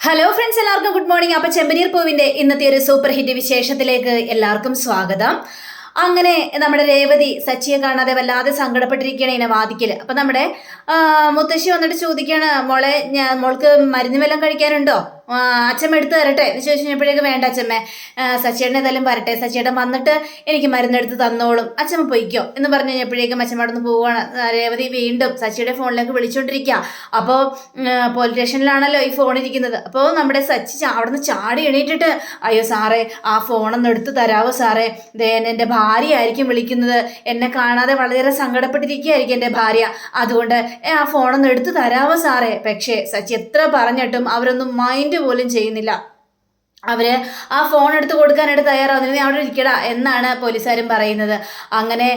Hello friends എല്ലാവർക്കും good morning അപ്പൊ ചെമ്പനീർ പൂവിന്റെ ഇന്നത്തെ ഒരു സൂപ്പർ ഹിറ്റ് വിശേഷത്തിലേക്ക് എല്ലാവർക്കും സ്വാഗതം. അങ്ങനെ നമ്മുടെ രേവതി സച്ചിയെ കാണാതെ വല്ലാതെ സങ്കടപ്പെട്ടിരിക്കുകയാണ് ഇങ്ങനെ വാദിക്കൽ അപ്പൊ നമ്മുടെ മുത്തശ്ശി വന്നിട്ട് ചോദിക്കാണ് മോളെ ഞാൻ മോൾക്ക് മരുന്ന് വല്ലതും കഴിക്കാനുണ്ടോ? അച്ഛമ്മ എടുത്ത് തരട്ടെ? എന്ന് ചോദിച്ചു കഴിഞ്ഞപ്പോഴേക്കും വേണ്ട അച്ഛമ്മേ. സച്ചിയേട്ടൻ ഏതായാലും വരട്ടെ. സച്ചിയേട്ടൻ വന്നിട്ട് എനിക്ക് മരുന്നെടുത്ത് തന്നോളും. അച്ഛമ്മ പൊയ്ക്കോ. എന്ന് പറഞ്ഞു കഴിഞ്ഞപ്പോഴേക്കും അച്ഛമ്മ അവിടെ നിന്ന് പോവുകയാണ് രേവതി വീണ്ടും സച്ചിയുടെ ഫോണിലേക്ക് വിളിച്ചുകൊണ്ടിരിക്കുക അപ്പോൾ പോലീസ് സ്റ്റേഷനിലാണല്ലോ ഈ ഫോൺ ഇരിക്കുന്നത്. അപ്പോൾ നമ്മുടെ സച്ചി അവിടെ നിന്ന് ചാടി എണീറ്റിട്ട് അയ്യോ സാറേ ആ ഫോണൊന്ന് എടുത്ത് തരാവോ സാറേ? ദേ എന്റെ ഭാര്യയായിരിക്കും വിളിക്കുന്നത്. എന്നെ കാണാതെ വളരെ സങ്കടപ്പെട്ടിരിക്കുകയായിരിക്കും എന്റെ ഭാര്യ. അതുകൊണ്ട് ആ ഫോണൊന്ന് എടുത്ത് തരാവോ സാറേ? പക്ഷേ സച്ചി എത്ര പറഞ്ഞിട്ടും അവരൊന്നും മൈൻഡ് പോലും ചെയ്യുന്നില്ല. അവർ ആ ഫോൺ എടുത്ത് കൊടുക്കാനായിട്ട് തയ്യാറാവുന്നില്ല. നീ അവിടെ ഇരിക്കടാ എന്നാണ് പോലീസുകാരും പറയുന്നത്. അങ്ങനെ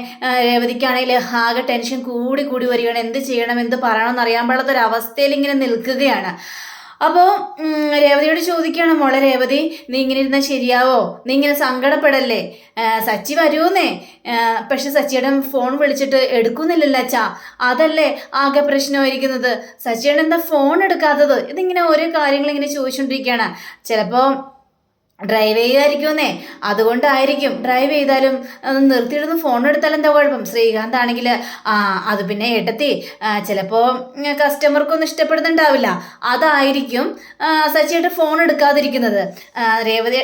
രേവതിക്കാണെങ്കിൽ ആകെ ടെൻഷൻ കൂടി കൂടി വരികയാണ്. എന്ത് ചെയ്യണം എന്ത് പറയണം എന്ന് അറിയാൻ പാടാത്ത ഒരു അവസ്ഥയിൽ ഇങ്ങനെ നിൽക്കുകയാണ്. അപ്പോൾ രേവതിയോട് ചോദിക്കുകയാണ് മോളെ രേവതി നീ ഇങ്ങനെ ഇരുന്നാൽ ശരിയാവോ? നീ ഇങ്ങനെ സങ്കടപ്പെടല്ലേ? സച്ചി വരുമെന്നേ പക്ഷെ സച്ചിയുടെ ഫോൺ വിളിച്ചിട്ട് എടുക്കുന്നില്ലല്ലോ അച്ഛാ. അതല്ലേ ആകെ പ്രശ്നമായിരിക്കുന്നത്. സച്ചിയുടെ എന്താ ഫോൺ എടുക്കാത്തത്? ഇതിങ്ങനെ ഓരോ കാര്യങ്ങൾ ഇങ്ങനെ ചോദിച്ചുകൊണ്ടിരിക്കുകയാണ് ചിലപ്പോൾ ഡ്രൈവ് ചെയ്യുമായിരിക്കുമെന്നേ അതുകൊണ്ടായിരിക്കും. ഡ്രൈവ് ചെയ്താലും നിർത്തിയിടുന്ന ഫോൺ എടുത്താൽ എന്താ കുഴപ്പം? ശ്രീകാന്ത് ആണെങ്കിൽ ആ അത് പിന്നെ എട്ടത്തി ചിലപ്പോൾ കസ്റ്റമർക്കൊന്നും ഇഷ്ടപ്പെടുന്നുണ്ടാവില്ല. അതായിരിക്കും ആ, സച്ചിയുടെ ഫോൺ എടുക്കാതിരിക്കുന്നത്. രേവതി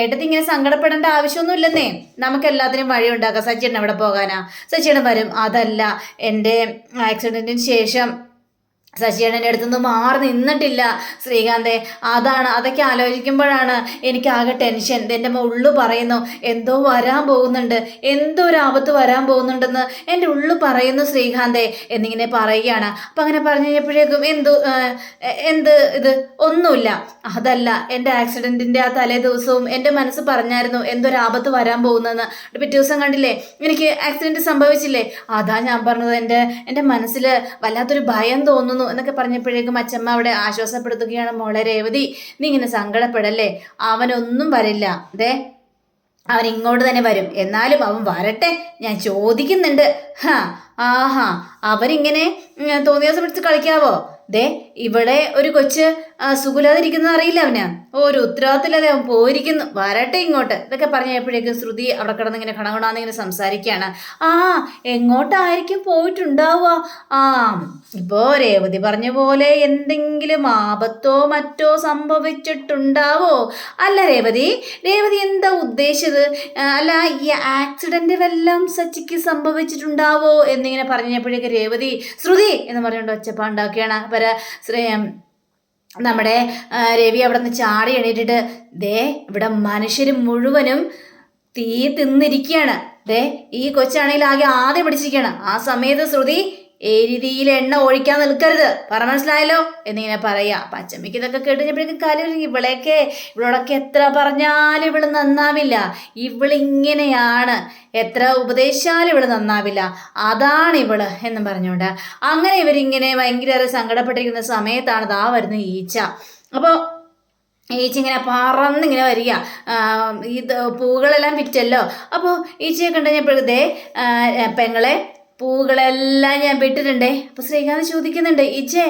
ഏട്ടത്തി ഇങ്ങനെ സങ്കടപ്പെടേണ്ട ആവശ്യമൊന്നും ഇല്ലെന്നേ. നമുക്ക് എല്ലാത്തിനും വഴി ഉണ്ടാക്കാം സച്ചിയുടെ എവിടെ പോകാനാ. സച്ചിയുടെ വരും. അതല്ല എന്റെ ആക്സിഡന്റിന് ശേഷം ശശിയേട്ടന്റെ അടുത്തുനിന്ന് മാറി നിന്നിട്ടില്ല. ശ്രീകാന്തെ അതാണ് അതൊക്കെ ആലോചിക്കുമ്പോഴാണ് എനിക്കാകെ ടെൻഷൻ. എന്റെ ഉള്ളു പറയുന്നു എന്തോ വരാൻ പോകുന്നുണ്ട്. എന്തോ ഒരു ആപത്ത് വരാൻ പോകുന്നുണ്ടെന്ന് എന്റെ ഉള്ളു പറയുന്നു ശ്രീകാന്തെ എന്നിങ്ങനെ പറയുകയാണ്. അപ്പം അങ്ങനെ പറഞ്ഞു കഴിഞ്ഞപ്പോഴേക്കും എന്തു എന്ത് ഇത്? ഒന്നുമില്ല. അതല്ല എന്റെ ആക്സിഡന്റിന്റെ ആ തലേ ദിവസവും എന്റെ മനസ്സ് പറഞ്ഞായിരുന്നു എന്തൊരു ആപത്ത് വരാൻ പോകുന്നതെന്ന് പിറ്റേ ദിവസം കണ്ടില്ലേ എനിക്ക് ആക്സിഡന്റ് സംഭവിച്ചില്ലേ? അതാ ഞാൻ പറഞ്ഞത് എന്റെ എന്റെ മനസ്സിൽ വല്ലാത്തൊരു ഭയം തോന്നുന്നു. എന്നൊക്കെ പറഞ്ഞപ്പോഴേക്കും അച്ഛമ്മ അവിടെ ആശ്വാസപ്പെടുത്തുകയാണ് മോളെ രേവതി നീ ഇങ്ങനെ സങ്കടപ്പെടല്ലേ? അവനൊന്നും വരില്ല. ദേ അവൻ ഇങ്ങോട്ട് തന്നെ വരും. എന്നാലും അവൻ വരട്ടെ. ഞാൻ ചോദിക്കുന്നുണ്ട്. ഹാ ആഹാ അവരിങ്ങനെ തോന്നിയാസം പിടിച്ച് കളിക്കാവോ? ദേ ഇവിടെ ഒരു കൊച്ച് ആ, സുഖമില്ലാതിരിക്കുന്നത് അറിയില്ല അവന്. ഒരു ഉത്തരവാദിത്തമില്ലാതെ അവൻ പോയിരിക്കുന്നു. വരട്ടെ ഇങ്ങോട്ട്. ഇതൊക്കെ പറഞ്ഞപ്പോഴേക്കും ശ്രുതി അവിടെ കിടന്ന് ഇങ്ങനെ കണകണാന്ന് ഇങ്ങനെ സംസാരിക്കുകയാണ്. ആ എങ്ങോട്ടായിരിക്കും പോയിട്ടുണ്ടാവുക? ആ ഇപ്പോ രേവതി പറഞ്ഞ പോലെ എന്തെങ്കിലും ആപത്തോ മറ്റോ സംഭവിച്ചിട്ടുണ്ടാവോ? അല്ല രേവതി. രേവതി എന്താ ഉദ്ദേശിച്ചത്? അല്ല ഈ ആക്സിഡന്റ് വല്ലതും സച്ചിക്ക് സംഭവിച്ചിട്ടുണ്ടാവോ എന്നിങ്ങനെ പറഞ്ഞപ്പോഴേക്ക് രേവതി ശ്രുതി എന്ന് പറഞ്ഞുകൊണ്ട് ഒച്ചപ്പാണ്ടാക്കുകയാണ് പര നമ്മുടെ രവി അവിടെ നിന്ന് ചാടി എണീറ്റിട്ട് ദേ ഇവിടെ മനുഷ്യർ മുഴുവനും തീ തിന്നിരിക്കുകയാണ് ദേ ഈ കൊച്ചാണെങ്കിൽ ആകെ ആദ്യം പിടിച്ചിരിക്കുകയാണ് ആ സമയത്ത് ശ്രുതി ഈ രീതിയിൽ എണ്ണ ഒഴിക്കാൻ നിൽക്കരുത് പറ മനസ്സിലായല്ലോ? എന്നിങ്ങനെ പറയാ. അപ്പൊ ഇതൊക്കെ കേട്ടുകഴിഞ്ഞപ്പോഴേക്കും കാര്യം ഇവളെയൊക്കെ ഇവളോടൊക്കെ എത്ര പറഞ്ഞാലും ഇവൾ നന്നാവില്ല. ഇവളിങ്ങനെയാണ്. എത്ര ഉപദേശിച്ചാലും ഇവൾ നന്നാവില്ല. അതാണ് ഇവൾ എന്ന് പറഞ്ഞുകൊണ്ട്. അങ്ങനെ ഇവരിങ്ങനെ ഭയങ്കര സങ്കടപ്പെട്ടിരിക്കുന്ന സമയത്താണ് ദാ വരുന്ന ഈച്ച. അപ്പോൾ ഈച്ച ഇങ്ങനെ പറന്നിങ്ങനെ വരിക. ഇത് പൂവുകളെല്ലാം വിറ്റല്ലോ. അപ്പോൾ ഈച്ചയെ കണ്ടു ഇപ്പോഴത്തെ പെങ്ങളെ പൂവുകളെല്ലാം ഞാൻ വിട്ടിട്ടുണ്ടേ അപ്പോൾ ശ്രീകാന്ത് ചോദിക്കുന്നുണ്ട് ഇച്ചേ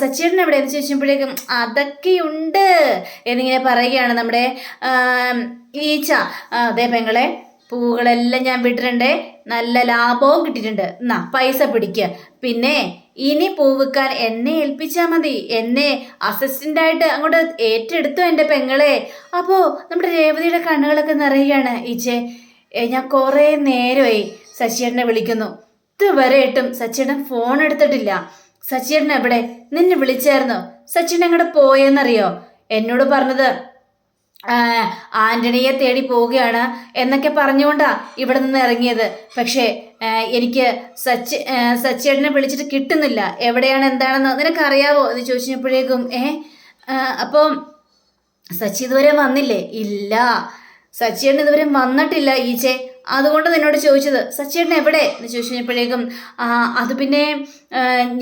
സച്ചിടൻ എവിടെ എന്ന് ചോദിച്ചപ്പോഴേക്കും അതൊക്കെയുണ്ട് എന്നിങ്ങനെ പറയുകയാണ് നമ്മുടെ ഈച്ച. അതേ പെങ്ങളെ പൂവുകളെല്ലാം ഞാൻ വിട്ടിട്ടുണ്ട് നല്ല ലാഭവും കിട്ടിയിട്ടുണ്ട്. എന്നാ പൈസ പിടിക്കുക പിന്നെ ഇനി പൂവിക്കാൻ എന്നെ ഏൽപ്പിച്ചാൽ മതി. എന്നെ അസിസ്റ്റന്റ് ആയിട്ട് അങ്ങോട്ട് ഏറ്റെടുത്തു എന്റെ പെങ്ങളെ. അപ്പോൾ നമ്മുടെ രേവതിയുടെ കണ്ണുകളൊക്കെ നിറയുകയാണ് ഈച്ചേ. ഞാൻ കുറേ നേരമായി സച്ചിയേട്ടനെ വിളിക്കുന്നു. ഇതുവരെയായിട്ടും സച്ചിയേട്ടൻ ഫോൺ എടുത്തിട്ടില്ല. സച്ചിയേട്ടൻ എവിടെ? നിന്നെ വിളിച്ചായിരുന്നു. സച്ചിൻ എങ്ങോട്ട് പോയെന്നറിയോ? എന്നോട് പറഞ്ഞത് ആന്റണിയെ തേടി പോവുകയാണ് എന്നൊക്കെ പറഞ്ഞുകൊണ്ടാ ഇവിടെ നിന്ന് ഇറങ്ങിയത്. പക്ഷേ എനിക്ക് സച്ചി സച്ചേട്ടനെ വിളിച്ചിട്ട് കിട്ടുന്നില്ല. എവിടെയാണ് എന്താണെന്ന് നിനക്കറിയാവോ? എന്ന് ചോദിച്ചപ്പോഴേക്കും ഏ അപ്പോൾ അപ്പം സച്ചി ഇതുവരെ വന്നില്ലേ? ഇല്ല. സച്ചിയേട്ടൻ ഇതുവരെ വന്നിട്ടില്ല ഈച്ചെ. അതുകൊണ്ട് നിന്നോട് ചോദിച്ചത് സച്ചിയേട്ടൻ എവിടെ? എന്ന് ചോദിച്ചു കഴിഞ്ഞപ്പോഴേക്കും അത് പിന്നെ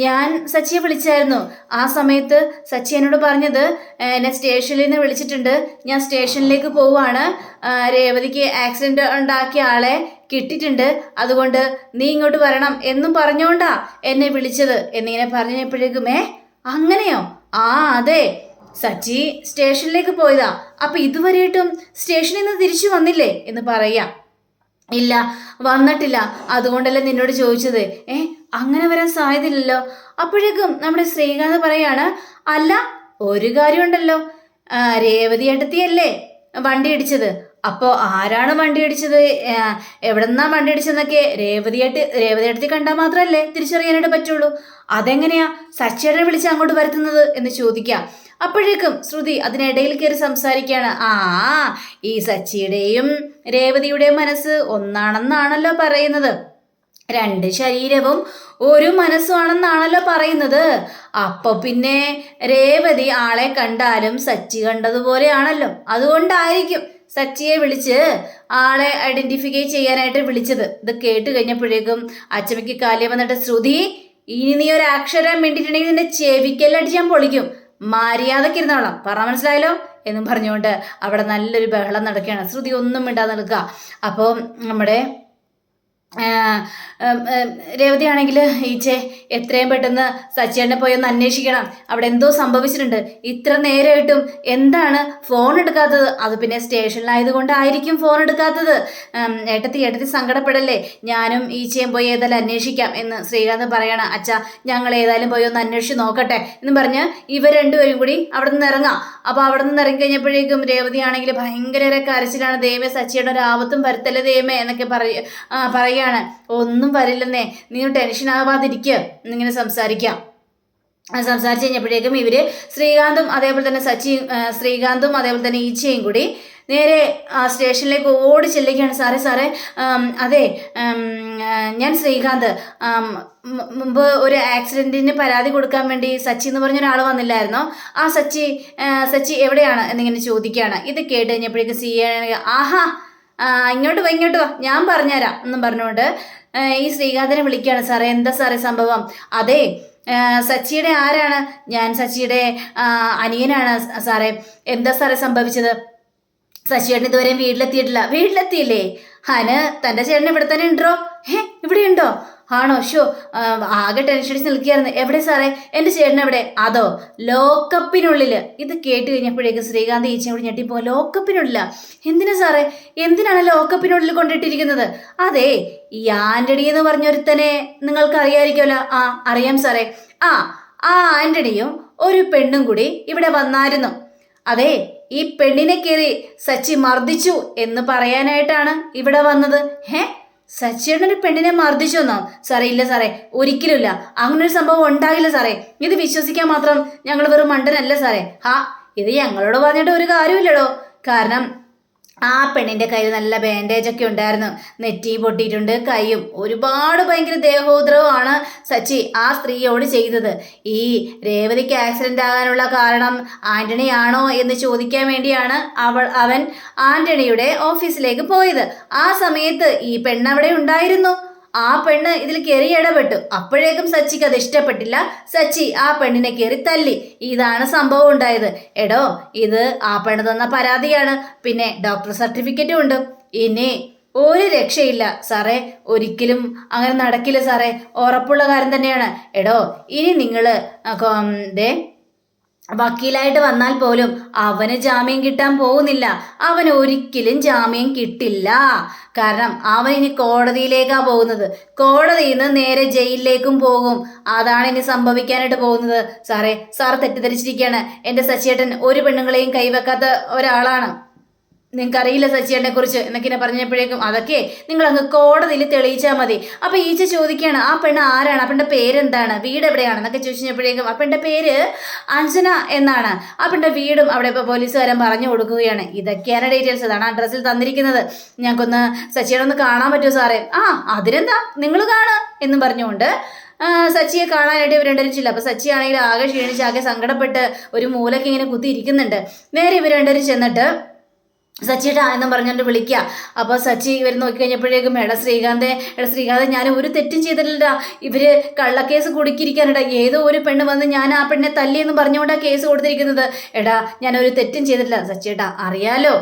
ഞാൻ സച്ചിയെ വിളിച്ചായിരുന്നു. ആ സമയത്ത് സച്ചി എന്നോട് പറഞ്ഞത് എന്നെ സ്റ്റേഷനിൽ നിന്ന് വിളിച്ചിട്ടുണ്ട്. ഞാൻ സ്റ്റേഷനിലേക്ക് പോവാണ്. രേവതിക്ക് ആക്സിഡന്റ് ഉണ്ടാക്കിയ ആളെ കിട്ടിയിട്ടുണ്ട്. അതുകൊണ്ട് നീ ഇങ്ങോട്ട് വരണം എന്നും പറഞ്ഞോണ്ടാ എന്നെ വിളിച്ചത് എന്നിങ്ങനെ പറഞ്ഞപ്പോഴേക്കും ഏ അങ്ങനെയോ? ആ അതെ. സച്ചി സ്റ്റേഷനിലേക്ക് പോയതാ. അപ്പൊ ഇതുവരെയായിട്ടും സ്റ്റേഷനിൽ നിന്ന് തിരിച്ചു വന്നില്ലേ? എന്ന് പറയാം ഇല്ല വന്നിട്ടില്ല. അതുകൊണ്ടല്ലേ നിന്നോട് ചോദിച്ചത്. ഏ അങ്ങനെ വരാൻ സാധ്യതയില്ലല്ലോ. അപ്പോഴേക്കും നമ്മുടെ ശ്രീകാന്ത് പറയാണ് അല്ല ഒരു കാര്യമുണ്ടല്ലോ. രേവതി അടുത്തിയല്ലേ വണ്ടി ഇടിച്ചത്. അപ്പോൾ ആരാണ് വണ്ടി അടിച്ചത് എവിടെ നിന്നാണ് വണ്ടി അടിച്ചതെന്നൊക്കെ രേവതിയായിട്ട് രേവതി എടുത്തി കണ്ടാൽ മാത്രമല്ലേ തിരിച്ചറിയാനായിട്ട് പറ്റുള്ളൂ. അതെങ്ങനെയാ സച്ചിയുടെ വിളിച്ച് അങ്ങോട്ട് വരുത്തുന്നത് എന്ന് ചോദിക്കാം. അപ്പോഴേക്കും ശ്രുതി അതിനിടയിൽ കയറി സംസാരിക്കുകയാണ്. ആ ഈ സച്ചിയുടെയും രേവതിയുടെയും മനസ്സ് ഒന്നാണെന്നാണല്ലോ പറയുന്നത്. രണ്ട് ശരീരവും ഒരു മനസ്സുമാണെന്നാണല്ലോ പറയുന്നത്. അപ്പൊ പിന്നെ രേവതി ആളെ കണ്ടാലും സച്ചി കണ്ടതുപോലെയാണല്ലോ. അതുകൊണ്ടായിരിക്കും സച്ചിയെ വിളിച്ച് ആളെ ഐഡന്റിഫൈ ചെയ്യാനായിട്ട് വിളിച്ചത്. ഇത് കേട്ട് കഴിഞ്ഞപ്പോഴേക്കും അച്ചമ്മയ്ക്ക് കാര്യം വന്നിട്ട് ശ്രുതി ഇനി നീ ഒരു അക്ഷരം വേണ്ടിയിട്ടുണ്ടെങ്കിൽ നിന്റെ ചെവിക്കല്ലടിച്ച് ഞാൻ പൊളിക്കും. മര്യാദയ്ക്ക് ഇരുന്നോളാം പറ മനസ്സിലായല്ലോ? എന്നും പറഞ്ഞുകൊണ്ട് അവിടെ നല്ലൊരു ബഹളം നടക്കുകയാണ്. ശ്രുതി ഒന്നും മിണ്ടാതെ നിൽക്കുക. അപ്പോൾ നമ്മുടെ ആ, ഉം, ഉം, രേവതി ആണെങ്കിൽ ഈച്ചെ എത്രയും പെട്ടെന്ന് സച്ചേട്ടനെ പോയി ഒന്ന് അന്വേഷിക്കണം. അവിടെ എന്തോ സംഭവിച്ചിട്ടുണ്ട്. ഇത്ര നേരമായിട്ടും എന്താണ് ഫോൺ എടുക്കാത്തത്? അത് പിന്നെ സ്റ്റേഷനിലായതുകൊണ്ടായിരിക്കും ഫോൺ എടുക്കാത്തത്. ഏട്ടത്തി ഏട്ടത്തി സങ്കടപ്പെടല്ലേ? ഞാനും ഈച്ചയും പോയി ഏതായാലും അന്വേഷിക്കാം എന്ന് ശ്രീകാന്ത് പറയണം. അച്ഛാ ഞങ്ങൾ ഏതായാലും പോയി ഒന്ന് അന്വേഷിച്ച് നോക്കട്ടെ എന്ന് പറഞ്ഞ് ഇവർ രണ്ടുപേരും കൂടി അവിടെ നിന്ന് ഇറങ്ങാം. അപ്പോൾ അവിടെ നിന്ന് ഇറങ്ങി കഴിഞ്ഞപ്പോഴേക്കും രേവതി ആണെങ്കിൽ ഭയങ്കര കരച്ചിലാണ്. ദൈവമേ സച്ചിയുടെ ഒരു ആപത്തും വരുത്തല്ലേ ദൈവമേ എന്നൊക്കെ പറയ ആ, പറയാണ് ഒന്നും വരില്ലെന്നേ നീ ടെൻഷൻ ആവാതിരിക്കുക എന്നിങ്ങനെ സംസാരിക്കാം. സംസാരിച്ച് കഴിഞ്ഞപ്പോഴേക്കും ഇവർ ശ്രീകാന്തും അതേപോലെ തന്നെ സച്ചിയും ശ്രീകാന്തും അതേപോലെ തന്നെ ഈച്ചയും കൂടി നേരെ ആ സ്റ്റേഷനിലേക്ക് ഓടി ചെല്ലുകയാണ്. സാറേ സാറേ അതെ ഞാൻ ശ്രീകാന്ത്. മുമ്പ് ഒരു ആക്സിഡന്റിന് പരാതി കൊടുക്കാൻ വേണ്ടി സച്ചി എന്ന് പറഞ്ഞ ഒരാൾ വന്നില്ലായിരുന്നോ? ആ സച്ചി സച്ചി എവിടെയാണ്? എന്നിങ്ങനെ ചോദിക്കുകയാണ്. ഇത് കേട്ട് കഴിഞ്ഞപ്പോഴേക്കും സി ആഹാ ഇങ്ങോട്ട് വാ ഇങ്ങോട്ട് വാ. ഞാൻ പറഞ്ഞുതരാം എന്നും പറഞ്ഞുകൊണ്ട് ഈ ശ്രീകാന്തിനെ വിളിക്കുകയാണ്. സാറേ എന്താ സാറേ സംഭവം? അതെ സച്ചിയുടെ ആരാണ്? ഞാൻ സച്ചിയുടെ അനിയനാണ് സാറേ. എന്താ സാറേ സംഭവിച്ചത്? സച്ചിയേട്ടൻ ഇതുവരെയും വീട്ടിലെത്തിയിട്ടില്ല. വീട്ടിലെത്തിയില്ലേ? ഹന് തന്റെ ചേട്ടൻ ഇവിടെ തന്നെ ഉണ്ടോ? ഏ ഇവിടെ ഉണ്ടോ ആണോ? ഷോ ആകെ ടെൻഷൻ അടിച്ച് നിൽക്കുകയായിരുന്നു. എവിടെ സാറേ? എന്റെ ചേട്ടൻ എവിടെ? അതോ ലോക്കപ്പിനുള്ളിൽ ഇത് കേട്ട് കഴിഞ്ഞപ്പോഴേക്ക് ശ്രീകാന്ത് ഈച്ചയും കൂടി ഞെട്ടിപ്പോ ലോക്കപ്പിനുള്ളില എന്തിനാ സാറേ? എന്തിനാണ് ലോക്കപ്പിനുള്ളിൽ കൊണ്ടിട്ടിരിക്കുന്നത്? അതെ ഈ ആന്റണി എന്ന് പറഞ്ഞൊരുത്തനെ നിങ്ങൾക്ക് അറിയാമായിരിക്കുമല്ലോ ആ അറിയാം സാറേ. ആ ആ ആന്റണിയും ഒരു പെണ്ണും കൂടി ഇവിടെ വന്നായിരുന്നു. അതെ ഈ പെണ്ണിനെ കയറി സച്ചി മർദ്ദിച്ചു എന്ന് പറയാനായിട്ടാണ് ഇവിടെ വന്നത്. ഹേ? സച്ചിയുടെ ഒരു പെണ്ണിനെ മർദ്ദിച്ചോന്നോ? സാറേ ഇല്ല സാറേ ഒരിക്കലുമില്ല. അങ്ങനെ ഒരു സംഭവം ഉണ്ടാകില്ല സാറേ. ഇത് വിശ്വസിക്കാൻ മാത്രം ഞങ്ങൾ വെറും മണ്ടനല്ല സാറേ. ഹാ ഇത് ഞങ്ങളോട് പറഞ്ഞിട്ട് ഒരു കാര്യമില്ലടോ. കാരണം ആ പെണ്ണിന്റെ കയ്യിൽ നല്ല ബാൻഡേജ് ഒക്കെ ഉണ്ടായിരുന്നു. നെറ്റി പൊട്ടിയിട്ടുണ്ട് കൈയും ഒരുപാട് ഭയങ്കര ദേഹോദ്രവമാണ് സച്ചി ആ സ്ത്രീയോട് ചെയ്തത്. ഈ രേവതിക്ക് ആക്സിഡന്റ് ആകാനുള്ള കാരണം ആന്റണി ആണോ എന്ന് ചോദിക്കാൻ വേണ്ടിയാണ് അവൾ അവൻ ആന്റണിയുടെ ഓഫീസിലേക്ക് പോയത്. ആ സമയത്ത് ഈ പെണ്ണവിടെ ഉണ്ടായിരുന്നു. ആ പെണ്ണ് ഇതിൽ കയറി ഇടപെട്ടു. അപ്പോഴേക്കും സച്ചിക്ക് അത് ഇഷ്ടപ്പെട്ടില്ല. സച്ചി ആ പെണ്ണിനെ കയറി തല്ലി. ഇതാണ് സംഭവം ഉണ്ടായത്. എടോ ഇത് ആ പെണ്ണ് തന്ന പരാതിയാണ്. പിന്നെ ഡോക്ടർ സർട്ടിഫിക്കറ്റും ഉണ്ട്. ഇനി ഒരു രക്ഷയില്ല. സാറേ ഒരിക്കലും അങ്ങനെ നടക്കില്ല സാറേ. ഉറപ്പുള്ള കാര്യം തന്നെയാണ്. എടോ ഇനി നിങ്ങൾ ദേ വക്കീലായിട്ട് വന്നാൽ പോലും അവന് ജാമ്യം കിട്ടാൻ പോകുന്നില്ല. അവന് ഒരിക്കലും ജാമ്യം കിട്ടില്ല. കാരണം അവൻ ഇനി കോടതിയിലേക്കാ പോകുന്നത്. കോടതിയിൽ നിന്ന് നേരെ ജയിലിലേക്കും പോകും. അതാണ് ഇനി സംഭവിക്കാനായിട്ട് പോകുന്നത്. സാറേ സാർ തെറ്റിദ്ധരിച്ചിരിക്കുകയാണ്. എന്റെ സച്ചിയേട്ടൻ ഒരു പെണ്ണുങ്ങളെയും കൈവെക്കാത്ത ഒരാളാണ്. നിങ്ങൾക്കറിയില്ല സച്ചിയേട്ടനെ കുറിച്ച് എന്നൊക്കെ ഇങ്ങനെ പറഞ്ഞപ്പോഴേക്കും അതൊക്കെ നിങ്ങൾ അങ്ങ് കോടതിയിൽ തെളിയിച്ചാൽ മതി. അപ്പൊ ഈച്ച ചോദിക്കുകയാണ് ആ പെണ്ണ് ആരാണ്? ആ പെണ്ണിന്റെ പേരെന്താണ്? വീട് എവിടെയാണ് എന്നൊക്കെ ചോദിച്ചു കഴിഞ്ഞപ്പോഴേക്കും ആ പെണ്ണിന്റെ പേര് അഞ്ജന എന്നാണ്. ആ വീടും അവിടെ ഇപ്പോൾ പോലീസുകാരൻ പറഞ്ഞു കൊടുക്കുകയാണ്. ഇതൊക്കെയാണ് ഡീറ്റെയിൽസ്. അതാണ് അഡ്രസ്സിൽ തന്നിരിക്കുന്നത്. ഞങ്ങൾക്കൊന്ന് ഒന്ന് കാണാൻ പറ്റുമോ സാറേ? ആ അതിനെന്താ? നിങ്ങൾ കാണുക എന്നും പറഞ്ഞുകൊണ്ട് സച്ചിയെ കാണാനായിട്ട് ഇവർ രണ്ടുപേരും ചില്ല. അപ്പൊ സച്ചി ആണെങ്കിൽ ആകെ ക്ഷീണിച്ച് ആകെ സങ്കടപ്പെട്ട് ഒരു മൂലക്ക് ഇങ്ങനെ നേരെ ഇവർ രണ്ടുപേരും ചെന്നിട്ട് സച്ചിട്ടാ എന്നും പറഞ്ഞുകൊണ്ട് വിളിക്കുക അപ്പോൾ സച്ചി ഇവർ നോക്കി കഴിഞ്ഞപ്പോഴേക്കും എട ശ്രീകാന്തെ എട ശ്രീകാന്ത് ഞാൻ ഒരു തെറ്റും ചെയ്തിട്ടില്ല ഇവർ കള്ളക്കേസ് കുടുക്കിയിരിക്കാനടാ. ഏതോ ഒരു പെണ്ണ് വന്ന് ഞാൻ ആ പെണ്ണെ തല്ലിയെന്ന് പറഞ്ഞുകൊണ്ടാണ് കേസ് കൊടുത്തിരിക്കുന്നത്. എടാ ഞാൻ ഒരു തെറ്റും ചെയ്തിട്ടില്ല. സച്ചിയേട്ടാ അറിയാലോ.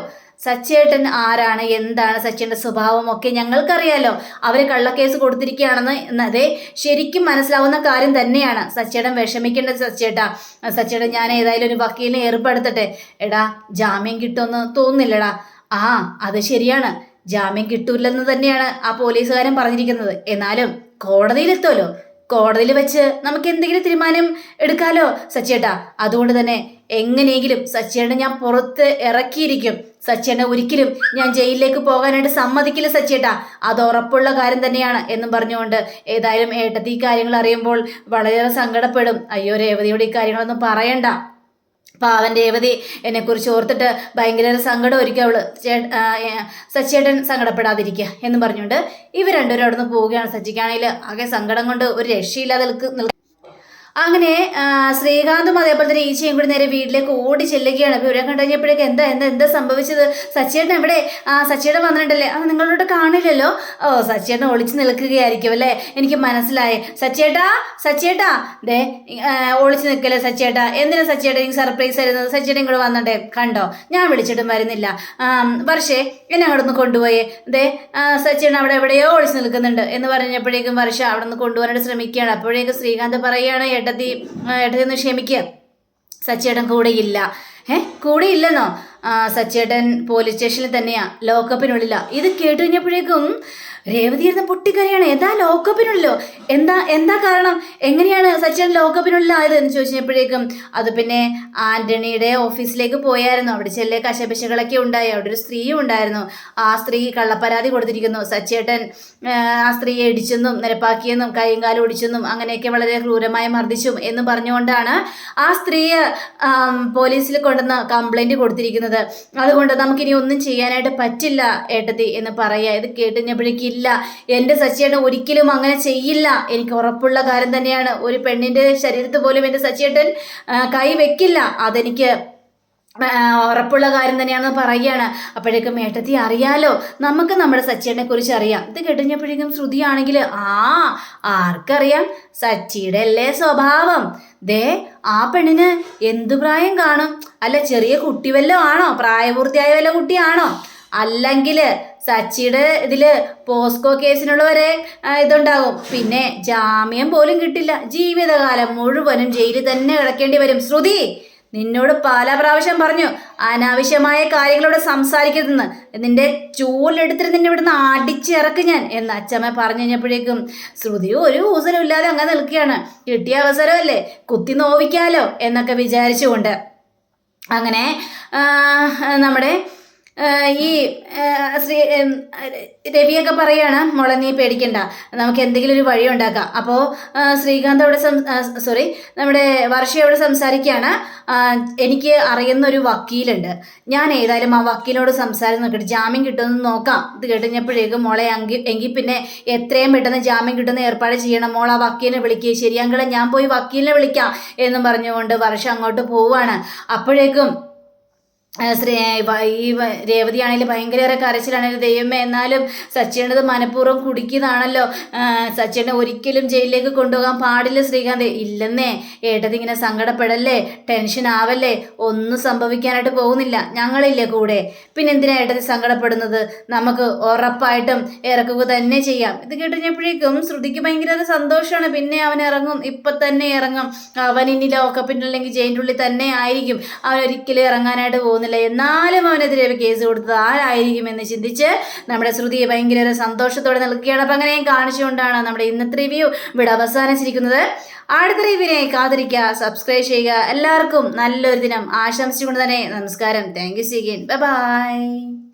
സച്ചേട്ടൻ ആരാണ്? എന്താണ് സച്ചിന്റെ സ്വഭാവം ഒക്കെ ഞങ്ങൾക്കറിയാലോ. അവർ കള്ളക്കേസ് കൊടുത്തിരിക്കുകയാണെന്ന് എന്നത് ശരിക്കും മനസ്സിലാവുന്ന കാര്യം തന്നെയാണ്. സച്ചേട്ടൻ വിഷമിക്കേണ്ടത് സച്ചേട്ടാ സച്ചേട്ടൻ ഞാൻ ഏതായാലും ഒരു വക്കീലിനെ ഏർപ്പെടുത്തട്ടെ. എടാ ജാമ്യം കിട്ടുമെന്ന് തോന്നുന്നില്ലടാ. ആ അത് ശരിയാണ്. ജാമ്യം കിട്ടൂലെന്ന് തന്നെയാണ് ആ പോലീസുകാരൻ പറഞ്ഞിരിക്കുന്നത്. എന്നാലും കോടതിയിലെത്തുമല്ലോ. കോടതിയിൽ വെച്ച് നമുക്ക് എന്തെങ്കിലും തീരുമാനം എടുക്കാലോ സച്ചേട്ടാ അതുകൊണ്ട് തന്നെ എങ്ങനെയെങ്കിലും സച്ചേട്ടനെ ഞാൻ പുറത്ത് ഇറക്കിയിരിക്കും. സച്ചേട്ടനെ ഒരിക്കലും ഞാൻ ജയിലിലേക്ക് പോകാനായിട്ട് സമ്മതിക്കില്ല സച്ചേട്ടാ അത് ഉറപ്പുള്ള കാര്യം തന്നെയാണ് എന്നും പറഞ്ഞുകൊണ്ട് ഏതായാലും ഏട്ടത്തി കാര്യങ്ങൾ അറിയുമ്പോൾ വളരെയേറെ സങ്കടപ്പെടും. അയ്യോ രേവതിയോട് ഈ കാര്യങ്ങളൊന്നും പറയണ്ട. പാവൻ രേവതി എന്നെക്കുറിച്ച് ഓർത്തിട്ട് ഭയങ്കര സങ്കടം ഒരുക്കുക അവൾ സച്ചേട്ടൻ സങ്കടപ്പെടാതിരിക്കുക എന്ന് പറഞ്ഞുകൊണ്ട് ഇവർ രണ്ടുപേരും അവിടെ നിന്ന് പോവുകയാണ് സച്ചിക്കാണെങ്കിൽ ആകെ സങ്കടം കൊണ്ട് ഒരു രക്ഷയില്ലാതെ നിൽക്ക് നിൽ അങ്ങനെ ശ്രീകാന്തും അതേപോലെ തന്നെ ഈച്ചയും കൂടി നേരെ വീട്ടിലേക്ക് ഓടി ചെല്ലുകയാണ്. അപ്പോൾ ഇവരെ കണ്ടു കഴിഞ്ഞപ്പോഴേക്ക് എന്താ എന്താ എന്താ സംഭവിച്ചത്? സച്ചേട്ടൻ എവിടെ? ആ സച്ചേട്ടൻ വന്നിട്ടുണ്ടല്ലേ? അത് നിങ്ങളോട് കാണില്ലല്ലോ? ഓ സച്ചേട്ടൻ ഒളിച്ചു നിൽക്കുകയായിരിക്കും അല്ലേ? എനിക്ക് മനസ്സിലായി. സച്ചേട്ടാ സച്ചേട്ടാ ദേ ഒളിച്ചു നിൽക്കല്ലേ സച്ചേട്ടാ എന്തിനാ സച്ചേട്ടൻ എനിക്ക് സർപ്രൈസ് തരുന്നത്? സച്ചേട്ടൻ ഇങ്ങോട്ട് വന്നിട്ടേ കണ്ടോ? ഞാൻ വിളിച്ചിട്ടും വരുന്നില്ല. വർഷേ എന്നെ അവിടെ നിന്ന് കൊണ്ടുപോയേ. ദേ സച്ചിയേട്ടൻ അവിടെ എവിടെയോ ഒളിച്ചു നിൽക്കുന്നുണ്ട് എന്ന് പറഞ്ഞപ്പോഴേക്കും വർഷ അവിടെ നിന്ന് കൊണ്ടുപോകാനായിട്ട് ശ്രമിക്കുകയാണ്. അപ്പോഴേക്കും ശ്രീകാന്ത് പറയുകയാണ് ഏട്ടത്തി ഒന്ന് ക്ഷമിക്കുക സച്ചേട്ടൻ കൂടെ ഇല്ല. ഏ കൂടെ ഇല്ലെന്നോ? സച്ചേട്ടൻ പോലീസ് സ്റ്റേഷനിൽ തന്നെയാ. ലോക്കപ്പിനുള്ളില്ല ഇത് കേട്ട് കഴിഞ്ഞപ്പോഴേക്കും രേവതി ഇരുന്ന് പൊട്ടിക്കറിയാണ് എന്താ ലോക്കപ്പിനുള്ളോ? എന്താ എന്താ കാരണം? എങ്ങനെയാണ് സച്ചേട്ടൻ ലോക്കപ്പിനുള്ളിലായത് എന്ന് ചോദിച്ചപ്പോഴേക്കും അത് പിന്നെ ആന്റണിയുടെ ഓഫീസിലേക്ക് പോയായിരുന്നു. അവിടെ ചെല്ലെ കശപിശകളൊക്കെ ഉണ്ടായി. അവിടെ ഒരു സ്ത്രീയും ഉണ്ടായിരുന്നു. ആ സ്ത്രീ കള്ളപ്പരാതി കൊടുത്തിരിക്കുന്നു. സച്ചേട്ടൻ ആ, സ്ത്രീയെ ഇടിച്ചെന്നും നിരപ്പാക്കിയെന്നും കൈയും കാലും ഒടിച്ചെന്നും അങ്ങനെയൊക്കെ വളരെ ക്രൂരമായി മർദ്ദിച്ചും എന്ന് പറഞ്ഞുകൊണ്ടാണ് ആ സ്ത്രീയെ പോലീസിൽ കൊണ്ടുവന്ന് കംപ്ലൈന്റ് കൊടുത്തിരിക്കുന്നത്. അതുകൊണ്ട് നമുക്കിനി ഒന്നും ചെയ്യാനായിട്ട് പറ്റില്ല ഏട്ടത്തി എന്ന് പറയുക. ഇത് കേട്ടുകഴിഞ്ഞപ്പോഴേക്കും ഇല്ല. എന്റെ സച്ചിയേട്ടൻ ഒരിക്കലും അങ്ങനെ ചെയ്യില്ല. എനിക്ക് ഉറപ്പുള്ള കാര്യം തന്നെയാണ്. ഒരു പെണ്ണിന്റെ ശരീരത്ത് പോലും എന്റെ സച്ചിയേട്ടൻ കൈ വെക്കില്ല. അതെനിക്ക് ഉറപ്പുള്ള കാര്യം തന്നെയാണെന്ന് പറയുകയാണ്. അപ്പോഴേക്കും ഏട്ടത്തി അറിയാലോ നമുക്ക് നമ്മുടെ സച്ചിനെ കുറിച്ച് അറിയാം. ഇത് കേട്ടുകഴിഞ്ഞപ്പോഴേക്കും ശ്രുതിയാണെങ്കിൽ ആ ആർക്കറിയാം? സച്ചിയുടെ അല്ലേ സ്വഭാവം? ദേ ആ പെണ്ണിന് എന്തു പ്രായം കാണും? അല്ല ചെറിയ കുട്ടി വല്ലതും ആണോ? പ്രായപൂർത്തിയായ വല്ല കുട്ടിയാണോ? അല്ലെങ്കിൽ സച്ചിയുടെ ഇതിൽ പോസ്കോ കേസിനുള്ളവരെ വരെ ഇതുണ്ടാകും. പിന്നെ ജാമ്യം പോലും കിട്ടില്ല. ജീവിതകാലം മുഴുവനും ജയിലിൽ തന്നെ കിടക്കേണ്ടി വരും. ശ്രുതി നിന്നോട് പല പ്രാവശ്യം പറഞ്ഞു അനാവശ്യമായ കാര്യങ്ങളോട് സംസാരിക്കരുതെന്ന്. നിന്റെ ചൂലെടുത്തിട്ട് നിന്നെ ഇവിടുന്ന് അടിച്ചിറക്കും ഞാൻ എന്ന് അച്ഛമ്മ പറഞ്ഞു കഴിഞ്ഞപ്പോഴേക്കും ശ്രുതി ഒരു ഊസലും ഇല്ലാതെ അങ്ങനെ നിൽക്കുകയാണ്. കിട്ടിയ അവസരമല്ലേ? കുത്തി നോവിക്കാലോ? എന്നൊക്കെ വിചാരിച്ചുകൊണ്ട്. അങ്ങനെ നമ്മുടെ ഈ ശ്രീ രവിയൊക്കെ പറയാണ് മോളെ നീ പേടിക്കണ്ട. നമുക്ക് എന്തെങ്കിലും ഒരു വഴി ഉണ്ടാക്കാം. അപ്പോൾ ശ്രീകാന്ത് അവിടെ സോറി നമ്മുടെ വർഷ അവിടെ സംസാരിക്കുകയാണ്. എനിക്ക് അറിയുന്ന ഒരു വക്കീലുണ്ട്. ഞാൻ ഏതായാലും ആ വക്കീലിനോട് സംസാരം നോക്കിയിട്ട് ജാമ്യം കിട്ടുമെന്ന് നോക്കാം. ഇത് കേട്ടുകഴിഞ്ഞപ്പോഴേക്കും മോളെ എങ്കിൽ എങ്കിൽ പിന്നെ എത്രയും പെട്ടെന്ന് ജാമ്യം കിട്ടുന്ന ഏർപ്പാട് ചെയ്യണം. മോൾ ആ വക്കീലിനെ വിളിക്കുക ശരിയാങ്കളെ ഞാൻ പോയി വക്കീലിനെ വിളിക്കാം എന്നും പറഞ്ഞുകൊണ്ട് വർഷ അങ്ങോട്ട് പോവാണ്. അപ്പോഴേക്കും ശ്രീ ഈ രേവതിയാണെങ്കിലും ഭയങ്കരേറെ ഭയങ്കര കരച്ചിലാണ് ദൈവമേ എന്നാലും സച്ചിനത് മനഃപൂർവം കുടിക്കുന്നതാണല്ലോ സച്ചിനെ ഒരിക്കലും ജയിലിലേക്ക് കൊണ്ടുപോകാൻ പാടില്ല ശ്രീകാന്ത്. ഇല്ലെന്നേ ഏട്ടത് ഇങ്ങനെ സങ്കടപ്പെടല്ലേ ടെൻഷൻ ആവല്ലേ ഒന്നും സംഭവിക്കാനായിട്ട് പോകുന്നില്ല. ഞങ്ങളില്ലേ കൂടെ. പിന്നെ എന്തിനാ ഏട്ടത് സങ്കടപ്പെടുന്നത്? നമുക്ക് ഉറപ്പായിട്ടും ഇറക്കുക തന്നെ ചെയ്യാം. ഇത് കേട്ടുകഴിഞ്ഞപ്പോഴേക്കും ശ്രുതിക്ക് ഭയങ്കര സന്തോഷമാണ് പിന്നെ അവൻ ഇറങ്ങും. ഇപ്പം തന്നെ ഇറങ്ങും. അവൻ ഇനി ലോക്കപ്പിന്റെ അല്ലെങ്കിൽ ജയിലിന്റെ ഉള്ളിൽ തന്നെ ആയിരിക്കും. അവൻ ഒരിക്കലും ഇറങ്ങാനായിട്ട് പോകുന്നില്ല. എന്നാലും അവനെതിരെ കേസ് കൊടുത്തത് ആരായിരിക്കും എന്ന് ചിന്തിച്ച് നമ്മുടെ ശ്രുതിയെ ഭയങ്കര സന്തോഷത്തോടെ നിൽക്കുകയാണ്. അപ്പം അങ്ങനെയും കാണിച്ചുകൊണ്ടാണ് നമ്മുടെ ഇന്നത്തെ റിവ്യൂ ഇവിടെ അവസാനിച്ചിരിക്കുന്നത്. അടുത്ത റിവ്യൂവിനെ കാത്തിരിക്കുക സബ്സ്ക്രൈബ് ചെയ്യുക. എല്ലാവർക്കും നല്ലൊരു ദിനം ആശംസിച്ചുകൊണ്ട് തന്നെ നമസ്കാരം. Thank you സീഗിൻ by